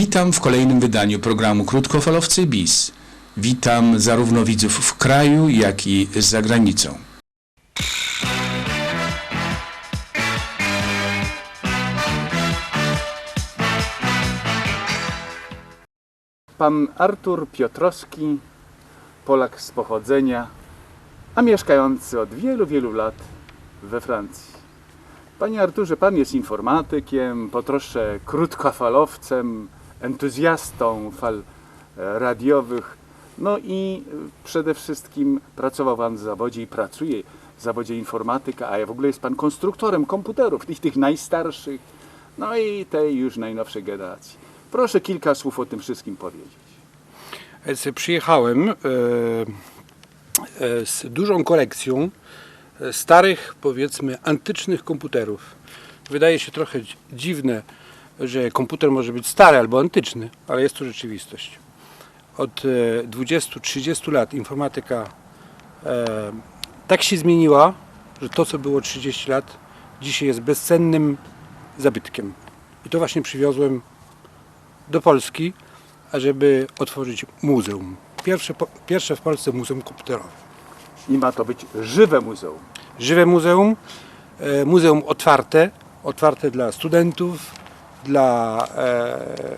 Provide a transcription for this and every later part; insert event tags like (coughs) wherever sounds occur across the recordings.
Witam w kolejnym wydaniu programu Krótkofalowcy BIS. Witam zarówno widzów w kraju, jak i za granicą. Pan Artur Piotrowski, Polak z pochodzenia, a mieszkający od wielu, wielu lat we Francji. Panie Arturze, pan jest informatykiem, po trosze krótkofalowcem, entuzjastą fal e, radiowych, no i e, przede wszystkim pracował pan w zawodzie i pracuje w zawodzie informatyka, a w ogóle jest pan konstruktorem komputerów, tych, tych najstarszych, no i tej już najnowszej generacji. Proszę kilka słów o tym wszystkim powiedzieć. Przyjechałem e, e, z dużą kolekcją starych, powiedzmy, antycznych komputerów. Wydaje się trochę dzi- dziwne, że komputer może być stary albo antyczny, ale jest to rzeczywistość. Od e, 20-30 lat informatyka e, tak się zmieniła, że to, co było 30 lat, dzisiaj jest bezcennym zabytkiem. I to właśnie przywiozłem do Polski, ażeby otworzyć muzeum. Pierwsze, pierwsze w Polsce muzeum komputerowe. I ma to być żywe muzeum. Żywe muzeum, e, muzeum otwarte, otwarte dla studentów, dla e, e,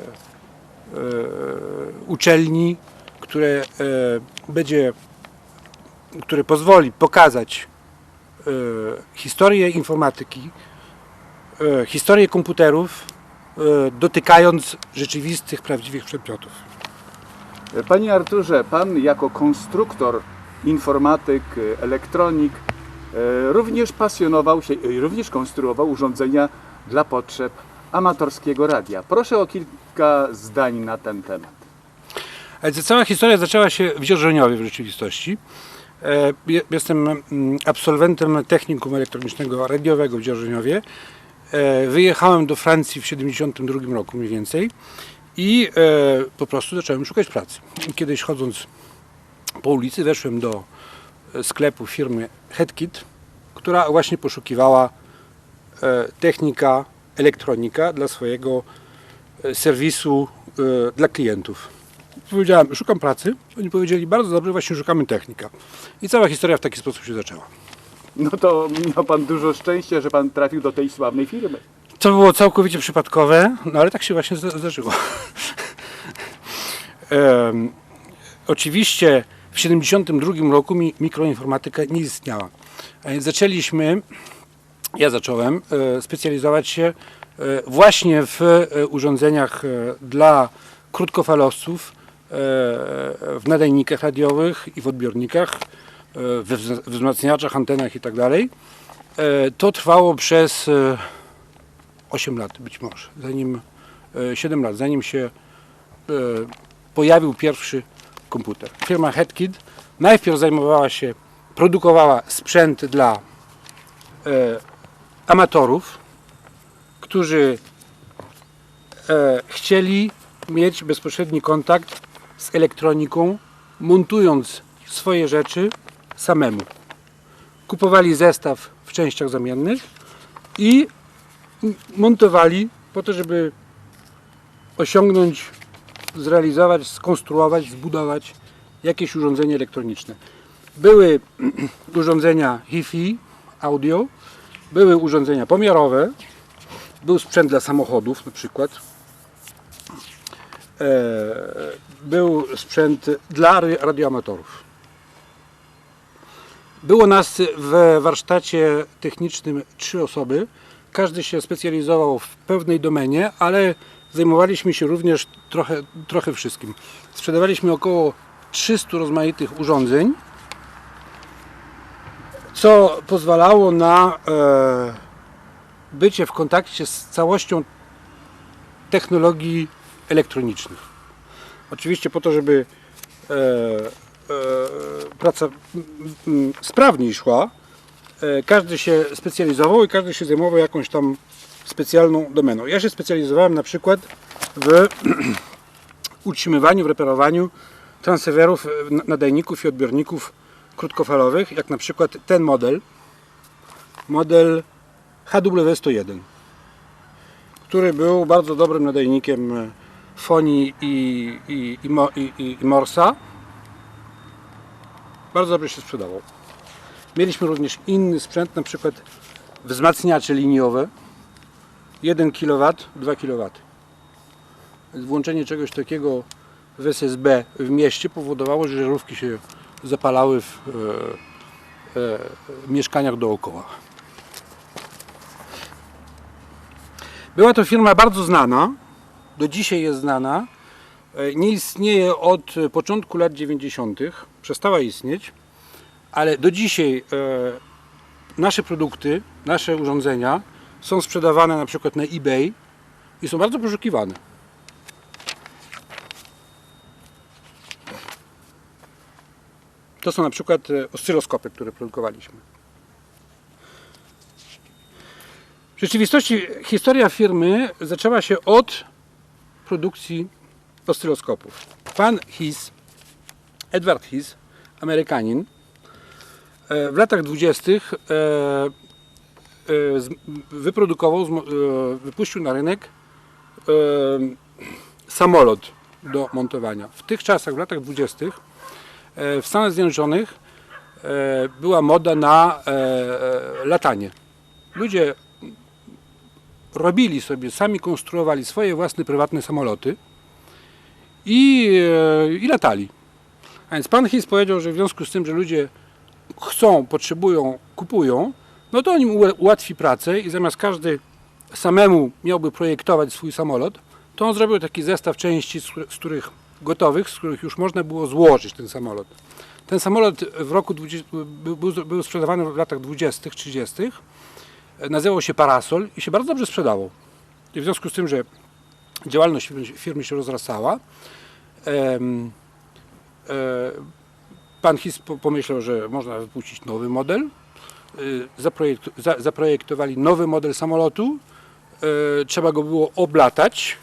uczelni, które e, będzie, które pozwoli pokazać historię informatyki, historię komputerów, dotykając rzeczywistych, prawdziwych przedmiotów. Panie Arturze, pan jako konstruktor, informatyk, elektronik również pasjonował się również konstruował urządzenia dla potrzeb amatorskiego radia. Proszę o kilka zdań na ten temat. Ta cała historia zaczęła się w Dzierżoniowie w rzeczywistości. E, je- Jestem mm, absolwentem technikum elektronicznego radiowego w Dzierżoniowie. E, Wyjechałem do Francji w 1972 roku mniej więcej i e, po prostu zacząłem szukać pracy. Kiedyś chodząc po ulicy weszłem do e, sklepu firmy Headkit, która właśnie poszukiwała e, technika, elektronika dla swojego e, serwisu e, dla klientów. Powiedziałem, szukam pracy. Oni powiedzieli, bardzo dobrze, właśnie szukamy technika. I cała historia w taki sposób się zaczęła. No to miał pan dużo szczęścia, że pan trafił do tej sławnej firmy. To było całkowicie przypadkowe, no ale tak się właśnie zda- zdarzyło. (laughs) Em, oczywiście w 1972 roku mi, mikroinformatyka nie istniała. A więc zaczęliśmy, ja zacząłem e, specjalizować się e, właśnie w e, urządzeniach dla krótkofalowców, w nadajnikach radiowych i w odbiornikach, we wzma- wzmacniaczach, antenach itd. E, To trwało przez e, 8 lat być może, zanim e, 7 lat, zanim się pojawił pierwszy komputer. Firma Headkit najpierw zajmowała się, produkowała sprzęt dla amatorów, którzy e, chcieli mieć bezpośredni kontakt z elektroniką, montując swoje rzeczy samemu. Kupowali zestaw w częściach zamiennych i montowali po to, żeby osiągnąć, zrealizować, skonstruować, zbudować jakieś urządzenie elektroniczne. Były (clears throat) urządzenia Hi-Fi, audio, były urządzenia pomiarowe, był sprzęt dla samochodów na przykład, e, był sprzęt dla radioamatorów. Było nas w warsztacie technicznym trzy osoby. Każdy się specjalizował w pewnej domenie, ale zajmowaliśmy się również trochę, trochę wszystkim. Sprzedawaliśmy około 300 rozmaitych urządzeń, co pozwalało na e, bycie w kontakcie z całością technologii elektronicznych. Oczywiście po to, żeby e, e, praca sprawniej szła, e, każdy się specjalizował i każdy się zajmował jakąś tam specjalną domeną. Ja się specjalizowałem na przykład w (clears throat) utrzymywaniu, w reperowaniu transcewerów, e, nadajników i odbiorników krótkofalowych, jak na przykład ten model, model HW101, który był bardzo dobrym nadajnikiem Foni i, i, i, i Morsa. Bardzo dobrze się sprzedawał. Mieliśmy również inny sprzęt, na przykład wzmacniacze liniowe. 1 kW, 2 kW. Włączenie czegoś takiego w SSB w mieście powodowało, że żarówki się zapalały w e, e, mieszkaniach dookoła. Była to firma bardzo znana, do dzisiaj jest znana. E, Nie istnieje od początku lat 90., przestała istnieć, ale do dzisiaj e, nasze produkty, nasze urządzenia są sprzedawane na przykład na eBay i są bardzo poszukiwane. To są na przykład e, oscyloskopy, które produkowaliśmy. W rzeczywistości historia firmy zaczęła się od produkcji oscyloskopów. Pan Hiss, Edward Hiss, Amerykanin, e, w latach dwudziestych e, z- wyprodukował, wypuścił na rynek samolot do montowania. W tych czasach, w latach dwudziestych, e, w Stanach Zjednoczonych e, była moda na e, e, latanie. Ludzie robili sobie, sami konstruowali swoje własne prywatne samoloty i, e, i latali. A więc pan Hiss powiedział, że w związku z tym, że ludzie chcą, potrzebują, kupują, no to on im ułatwi pracę i zamiast każdy samemu miałby projektować swój samolot, to on zrobił taki zestaw części, z których gotowych, z których już można było złożyć ten samolot. Ten samolot w roku 20, był, był, sprzedawany w latach 20., 30. Nazywał się Parasol i się bardzo dobrze sprzedawał. I w związku z tym, że działalność firmy, się rozrastała, em, e, pan His po- pomyślał, że można wypuścić nowy model. Y, za, zaprojektowali nowy model samolotu. E, Trzeba go było oblatać.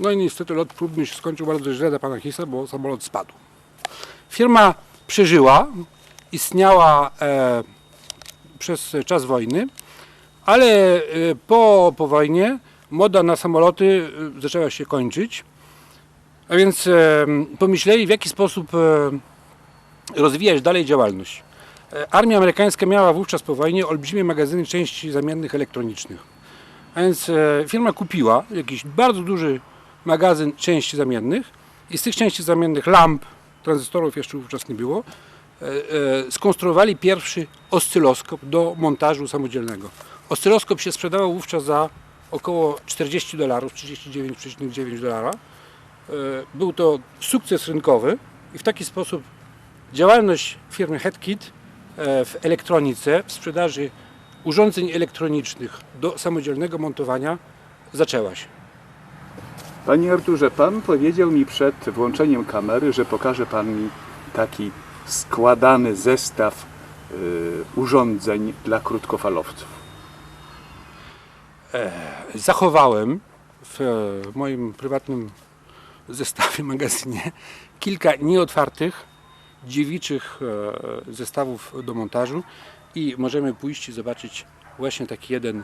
No i niestety lot próbny się skończył bardzo źle dla pana Hisa, bo samolot spadł. Firma przeżyła, istniała e, przez czas wojny, ale e, po, po wojnie moda na samoloty e, zaczęła się kończyć. A więc e, pomyśleli, w jaki sposób e, rozwijać dalej działalność. E, Armia amerykańska miała wówczas po wojnie olbrzymie magazyny części zamiennych elektronicznych. A więc e, firma kupiła jakiś bardzo duży magazyn części zamiennych i z tych części zamiennych lamp, tranzystorów jeszcze wówczas nie było, e, e, skonstruowali pierwszy oscyloskop do montażu samodzielnego. Oscyloskop się sprzedawał wówczas za około 40 dolarów, 39,9 dolara. E, Był to sukces rynkowy i w taki sposób działalność firmy HeadKit w elektronice, w sprzedaży urządzeń elektronicznych do samodzielnego montowania zaczęła się. Panie Arturze, pan powiedział mi przed włączeniem kamery, że pokaże pan mi taki składany zestaw y, urządzeń dla krótkofalowców. Zachowałem w e, moim prywatnym zestawie, (laughs) magazynie kilka nieotwartych, dziewiczych e, zestawów do montażu i możemy pójść i zobaczyć właśnie taki jeden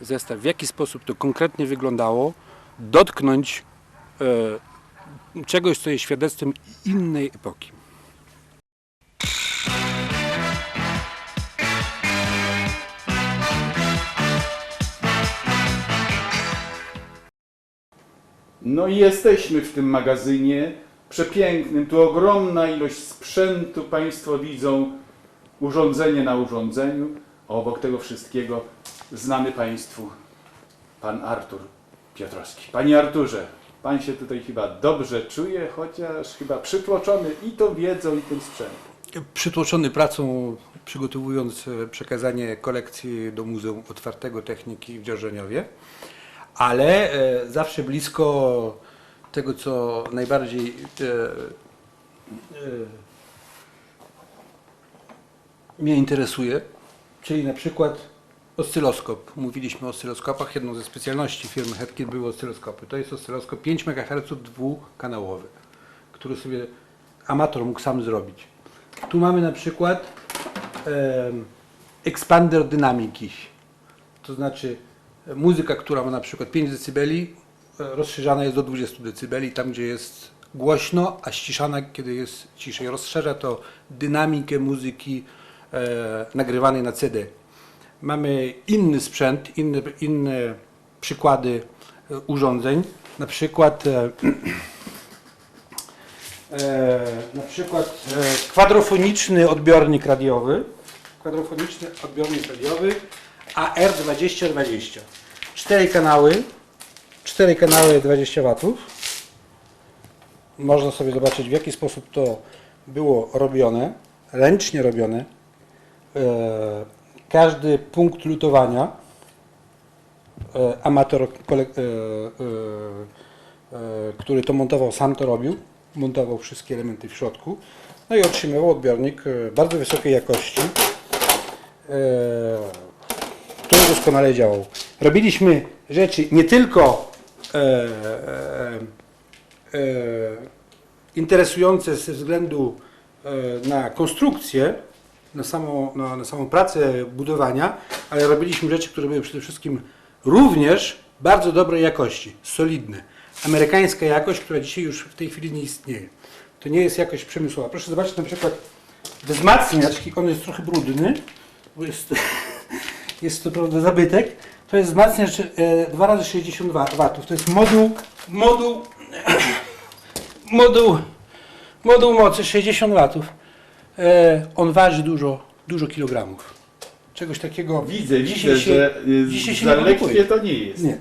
zestaw, w jaki sposób to konkretnie wyglądało, dotknąć e, czegoś, co jest świadectwem innej epoki. No i jesteśmy w tym magazynie przepięknym. Tu ogromna ilość sprzętu. Państwo widzą urządzenie na urządzeniu. Obok tego wszystkiego znany Państwu Pan Artur Piotrowski. Panie Arturze, Pan się tutaj chyba dobrze czuje, chociaż chyba przytłoczony i tą wiedzą, i tym sprzętem. Przytłoczony pracą, przygotowując e, przekazanie kolekcji do Muzeum Otwartego Techniki w Dzierżoniowie, ale e, zawsze blisko tego, co najbardziej e, mnie interesuje, czyli na przykład oscyloskop. Mówiliśmy o oscyloskopach. Jedną ze specjalności firmy Headkit były oscyloskopy. To jest oscyloskop 5 MHz dwukanałowy, który sobie amator mógł sam zrobić. Tu mamy na przykład em, expander dynamiki. To znaczy e, muzyka, która ma na przykład 5 dB, e, rozszerzana jest do 20 dB, tam gdzie jest głośno, a ściszana, kiedy jest ciszej. Rozszerza to dynamikę muzyki e, nagrywanej na CD. Mamy inny sprzęt, inne, inne przykłady e, urządzeń, na przykład e, (clears throat) e, na przykład kwadrofoniczny odbiornik radiowy, kwadrofoniczny odbiornik radiowy AR2020. Cztery kanały, cztery kanały 20 watów. Można sobie zobaczyć w jaki sposób to było robione, ręcznie robione. Każdy punkt lutowania e, amator, e, e, który to montował, sam to robił. Montował wszystkie elementy w środku. No i otrzymywał odbiornik bardzo wysokiej jakości, który doskonale działał. Robiliśmy rzeczy nie tylko interesujące ze względu na konstrukcję, na samą, na, na samą pracę budowania, ale robiliśmy rzeczy, które były przede wszystkim również bardzo dobrej jakości, solidne. Amerykańska jakość, która dzisiaj już w tej chwili nie istnieje. To nie jest jakość przemysłowa. Proszę zobaczyć na przykład wzmacniacz, on jest trochę brudny, bo jest, (laughs) jest to prawda zabytek. To jest wzmacniacz e, 2 razy 62 watów. To jest moduł, moduł, (coughs) moduł, moduł mocy 60 watów. E, on waży dużo, dużo kilogramów. Czegoś takiego Widzę, dzisiaj widzę, się, że y, dzisiaj się za nie lekkie to nie jest. Nie,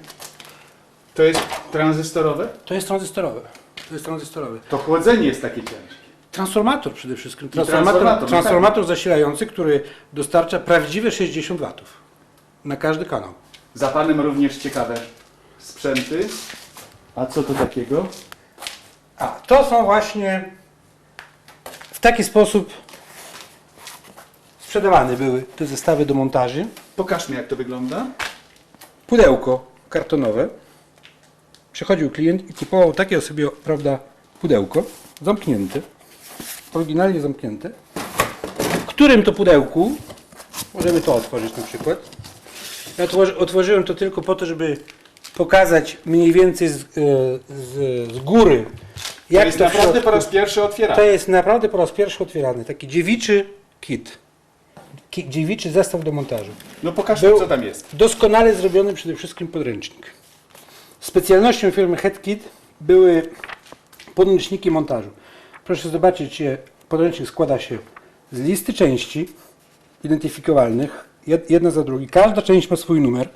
To jest tranzystorowe? to jest tranzystorowe. To jest tranzystorowe. To chłodzenie jest takie ciężkie. Transformator przede wszystkim. transformator, Transformator, no transformator zasilający, który dostarcza prawdziwe 60 watów na każdy kanał. Za panem również ciekawe sprzęty. A co to takiego? A to są właśnie w taki sposób sprzedawane były te zestawy do montaży. Pokaż mi jak to wygląda. Pudełko kartonowe. Przychodził klient i kupował takie sobie, prawda, pudełko zamknięte, oryginalnie zamknięte, w którym to pudełku, możemy to otworzyć na przykład. Ja otworzy, otworzyłem to tylko po to, żeby pokazać mniej więcej z, e, z, z góry, To jak jest to naprawdę po raz pierwszy to otwierane. jest naprawdę po raz pierwszy otwierany, taki dziewiczy kit. Dziewiczy zestaw do montażu. No pokaż Był- co tam jest. Doskonale zrobiony przede wszystkim podręcznik. Specjalnością firmy HeadKit były podręczniki montażu. Proszę zobaczyć, że podręcznik składa się z listy części identyfikowalnych, jed- jedna za drugi. Każda część ma swój numer,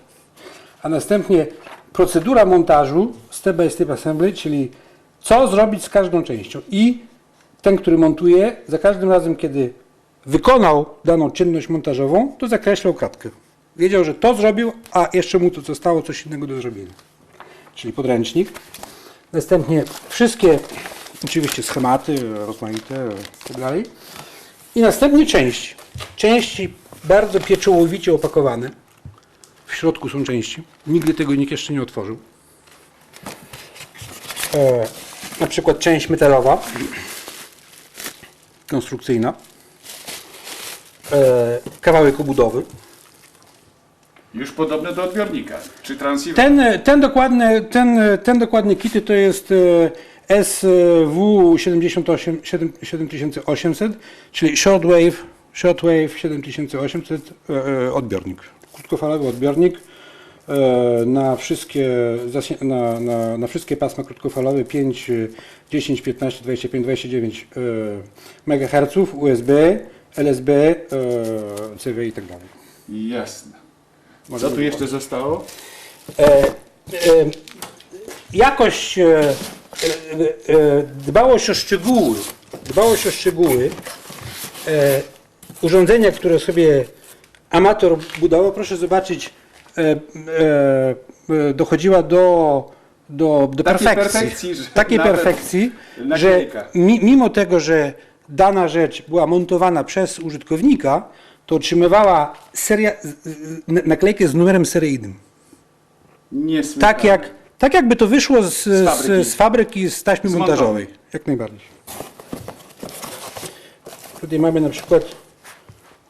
a następnie procedura montażu step by step assembly, czyli co zrobić z każdą częścią. I ten, który montuje, za każdym razem, kiedy wykonał daną czynność montażową, to zakreślał kratkę. Wiedział, że to zrobił, a jeszcze mu to zostało coś innego do zrobienia. Czyli podręcznik. Następnie wszystkie, oczywiście schematy rozmaite i tak. I następnie części. Części bardzo pieczołowicie opakowane. W środku są części. Nigdy tego nikt jeszcze nie otworzył. E, na przykład część metalowa, konstrukcyjna. E, kawałek obudowy. Już podobne do odbiornika. Czy transceiver? Ten, ten, dokładny, ten, ten dokładny kity to jest e, SW 78, 7800, czyli Shortwave, Shortwave 7800 e, odbiornik. Krótkofalowy odbiornik na wszystkie, na, na, na wszystkie pasma krótkofalowe 5, e, 10, 15, 25, 29 e, MHz, USB, LSB, e, CV i tak dalej. Jasne. Co tu jeszcze zostało? E, e, jakość, dbałość o szczegóły, dbałość o szczegóły, urządzenia, które sobie amator budował, proszę zobaczyć, dochodziła do, do, do Takiej perfekcji. perfekcji, że takiej perfekcji, że mimo tego, że dana rzecz była montowana przez użytkownika, to otrzymywała seria, naklejkę z numerem seryjnym. Niesłychane. Tak, jak, tak jakby to wyszło z, z, fabryki. z, fabryki, z taśmy Z montażowej. Jak najbardziej. Tutaj mamy na przykład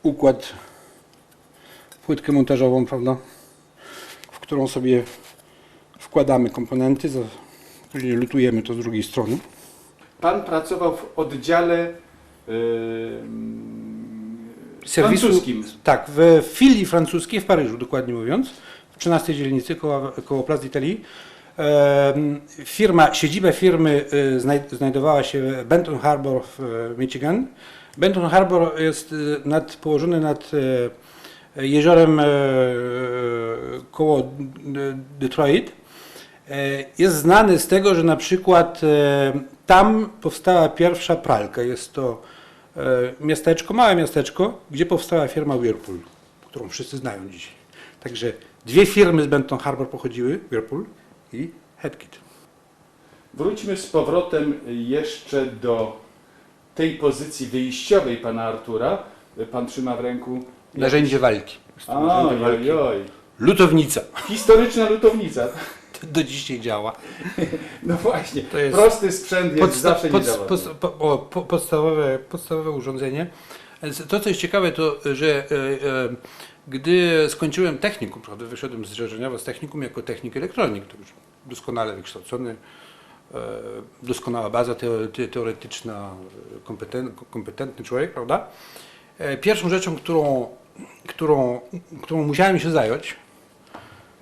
układ, płytkę montażową, prawda? W którą sobie wkładamy komponenty, później lutujemy to z drugiej strony. Pan pracował w oddziale yy, francuskim. Tak, w filii francuskiej w Paryżu, dokładnie mówiąc, w 13 dzielnicy koło, koło Place d'Italie. Em, Firma, siedziba firmy y, znaj- znajdowała się w Benton Harbor w Michigan. Benton Harbor jest nad, położony nad jeziorem koło Detroit. Jest znany z tego, że na przykład tam powstała pierwsza pralka. Jest to miasteczko, małe miasteczko, gdzie powstała firma Whirlpool, którą wszyscy znają dzisiaj. Także dwie firmy z Benton Harbor pochodziły, Whirlpool i Headkit. Wróćmy z powrotem jeszcze do tej pozycji wyjściowej pana Artura. Pan trzyma w ręku. Narzędzie walki. Oj, walki. oj, oj. Lutownica. Historyczna lutownica. Do dzisiaj działa. (laughs) No właśnie. To jest Prosty sprzęt jest Podsta- zawsze pod- niezawodny. pod- po- o, po- podstawowe, podstawowe urządzenie. To, co jest ciekawe, to, że e, e, gdy skończyłem technikum, prawda, wyszedłem z Żerzeniowa z technikum jako technik elektronik, to już doskonale wykształcony, e, doskonała baza teo, te, teoretyczna, kompeten, kompetentny człowiek, prawda? E, Pierwszą rzeczą, którą, którą, którą musiałem się zająć,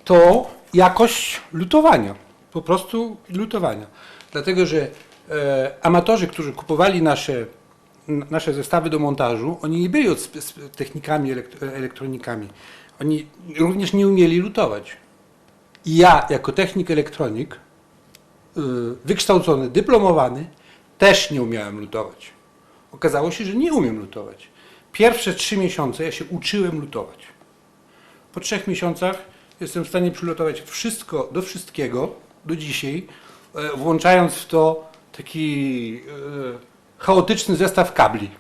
to jakość lutowania. Po prostu lutowania. Dlatego, że e, amatorzy, którzy kupowali nasze, nasze zestawy do montażu, oni nie byli od technikami, elekt- elektronikami. Oni również nie umieli lutować. I ja, jako technik elektronik, y, wykształcony, dyplomowany, też nie umiałem lutować. Okazało się, że nie umiem lutować. Pierwsze trzy miesiące ja się uczyłem lutować. Po trzech miesiącach jestem w stanie przylutować wszystko do wszystkiego do dzisiaj, e, włączając w to taki e, chaotyczny zestaw kabli.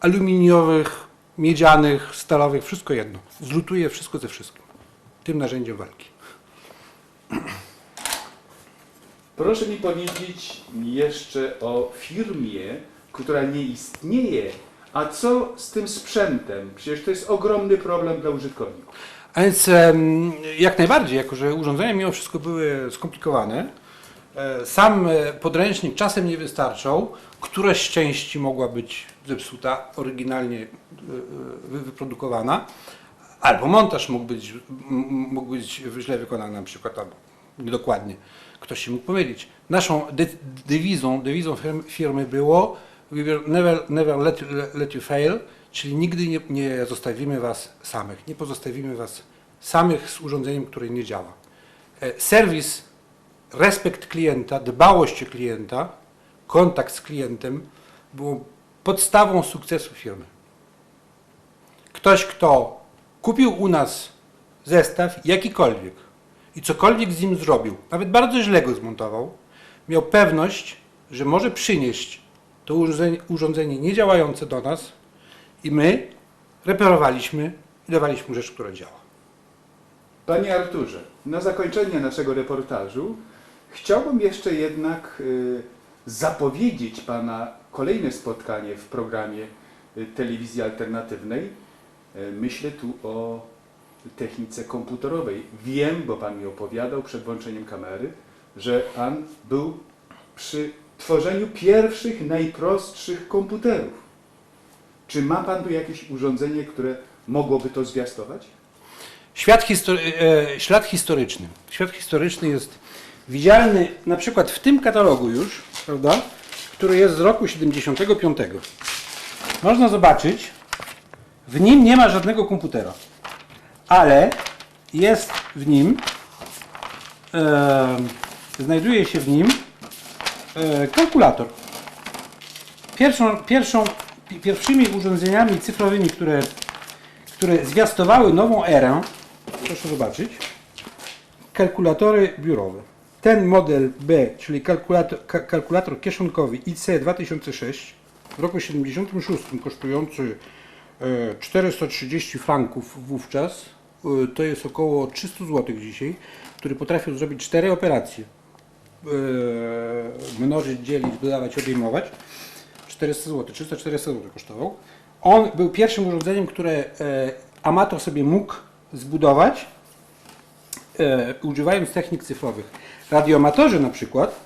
Aluminiowych, miedzianych, stalowych, wszystko jedno. Zlutuję wszystko ze wszystkim. Tym narzędziem walki. Proszę mi powiedzieć jeszcze o firmie, która nie istnieje. A co z tym sprzętem? Przecież to jest ogromny problem dla użytkowników. A więc jak najbardziej, jako że urządzenia mimo wszystko były skomplikowane, e, sam e, podręcznik czasem nie wystarczał, któraś z części mogła być zepsuta, oryginalnie e, wy- wyprodukowana, albo montaż mógł być, mógł być źle wykonany na przykład, albo niedokładnie. Ktoś się mógł pomylić. Naszą dewizą, dewizą firm- firmy było never, never let, let you fail, czyli nigdy nie, nie zostawimy Was samych, nie pozostawimy Was samych z urządzeniem, które nie działa. E, Serwis, respekt klienta, dbałość o klienta, kontakt z klientem było podstawą sukcesu firmy. Ktoś, kto kupił u nas zestaw jakikolwiek i cokolwiek z nim zrobił, nawet bardzo źle go zmontował, miał pewność, że może przynieść to urządzenie, urządzenie niedziałające do nas i my reperowaliśmy i dawaliśmy rzecz, która działa. Panie Arturze, na zakończenie naszego reportażu chciałbym jeszcze jednak y, zapowiedzieć Pana kolejne spotkanie w programie y, telewizji alternatywnej. Y, myślę tu o technice komputerowej. Wiem, bo Pan mi opowiadał przed włączeniem kamery, że Pan był przy tworzeniu pierwszych, najprostszych komputerów. Czy ma Pan tu jakieś urządzenie, które mogłoby to zwiastować? Świat e, ślad historyczny. Świat historyczny jest widzialny na przykład w tym katalogu już, prawda, który jest z roku 75. Można zobaczyć, w nim nie ma żadnego komputera, ale jest w nim, e, znajduje się w nim e, kalkulator. Pierwszą, pierwszą, pi- pierwszymi urządzeniami cyfrowymi, które które zwiastowały nową erę, proszę zobaczyć, kalkulatory biurowe. Ten model B, czyli kalkulator, ka- kalkulator kieszonkowy IC 2006 w roku 76 kosztujący e, 430 franków wówczas, e, to jest około 300 zł dzisiaj, który potrafił zrobić cztery operacje. E, Mnożyć, dzielić, dodawać, odejmować. 400 zł, 300-400 zł kosztował. On był pierwszym urządzeniem, które e, amator sobie mógł zbudować e, używając technik cyfrowych. Radioamatorzy na przykład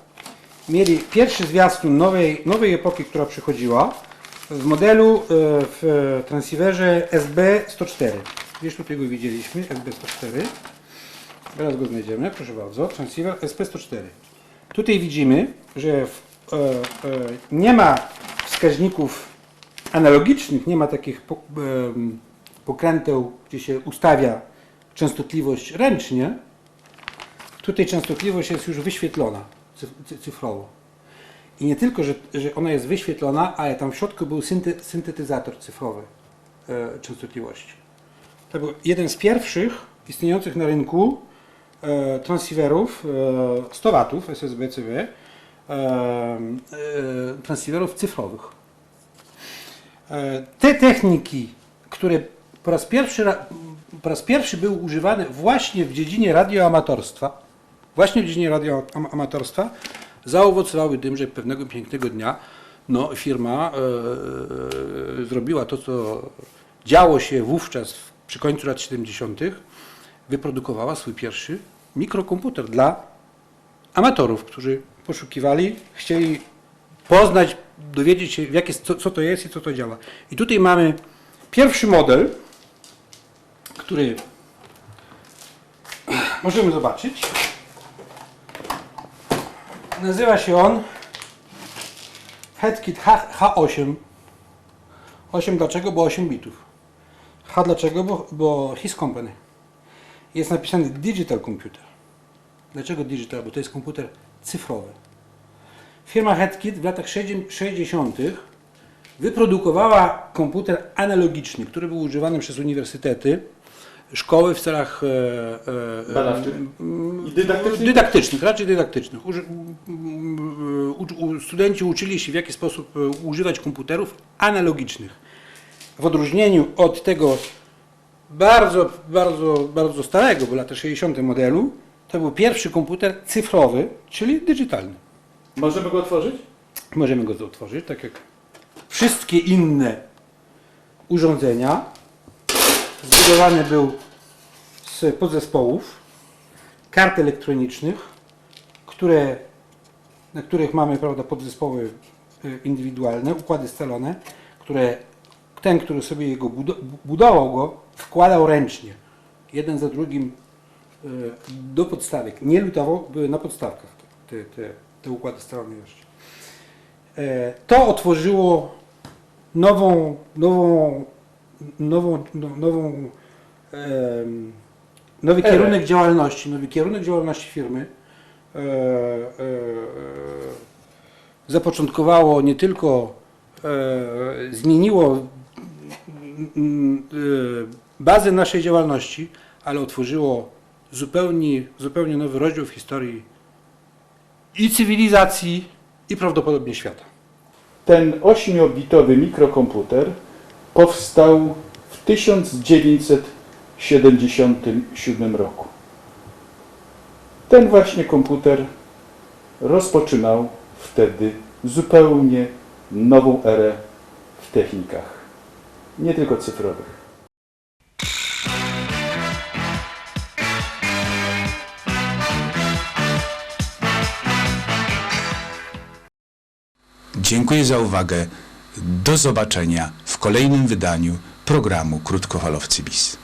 mieli pierwszy zwiastun nowej, nowej epoki, która przychodziła w modelu e, w transceiverze SB104. Gdzieś tutaj go widzieliśmy, SB104. Teraz go znajdziemy, proszę bardzo. Transceiver SP104. Tutaj widzimy, że w, e, e, nie ma wskaźników analogicznych, nie ma takich pokręteł, gdzie się ustawia częstotliwość ręcznie. Tutaj częstotliwość jest już wyświetlona cyf- cy- cyfrowo. I nie tylko, że, że ona jest wyświetlona, ale tam w środku był synte, syntetyzator cyfrowy e, częstotliwości. To był jeden z pierwszych istniejących na rynku e, transceiverów e, 100 watów SSB-CV, e, e, transceiverów cyfrowych. E, te techniki, które po raz, pierwszy, po raz pierwszy były używane właśnie w dziedzinie radioamatorstwa, właśnie w dziedzinie radioamatorstwa, zaowocowały tym, że pewnego pięknego dnia no, firma e, e, zrobiła to, co działo się wówczas przy końcu lat 70., wyprodukowała swój pierwszy mikrokomputer dla amatorów, którzy poszukiwali, chcieli poznać, dowiedzieć się, jakie, co, co to jest i co to działa. I tutaj mamy pierwszy model, który możemy zobaczyć. Nazywa się on HeadKit H, H8. 8 dlaczego? Bo 8 bitów. H dlaczego? Bo, bo His Company. Jest napisany Digital Computer. Dlaczego digital? Bo to jest komputer cyfrowy. Firma HeadKit w latach 60. wyprodukowała komputer analogiczny, który był używany przez uniwersytety, szkoły w celach e, e, Badawczych? mm, I dydaktycznych? dydaktycznych, raczej dydaktycznych. Uży, u, u, studenci uczyli się w jaki sposób e, używać komputerów analogicznych. W odróżnieniu od tego bardzo, bardzo, bardzo starego, bo lata 60. modelu, to był pierwszy komputer cyfrowy, czyli digitalny. Możemy go otworzyć? Możemy go otworzyć, tak jak wszystkie inne urządzenia. Zbudowany był z podzespołów kart elektronicznych, które, na których mamy prawda, podzespoły y, indywidualne, układy scalone, które ten, który sobie jego budo- budował go, wkładał ręcznie, jeden za drugim y, do podstawek. Nie lutował, były na podstawkach te, te, te układy jeszcze. E, To otworzyło nową, nową, nową, no- nową, nowy kierunek działalności, nowy kierunek działalności firmy. E, e, Zapoczątkowało nie tylko, zmieniło bazę naszej działalności, ale otworzyło zupełnie, zupełnie nowy rozdział w historii i cywilizacji, i prawdopodobnie świata. Ten 8-bitowy mikrokomputer powstał w 1977 roku. Ten właśnie komputer rozpoczynał wtedy zupełnie nową erę w technikach, nie tylko cyfrowych. Dziękuję za uwagę. Do zobaczenia w kolejnym wydaniu programu Krótkofalowcy BIS.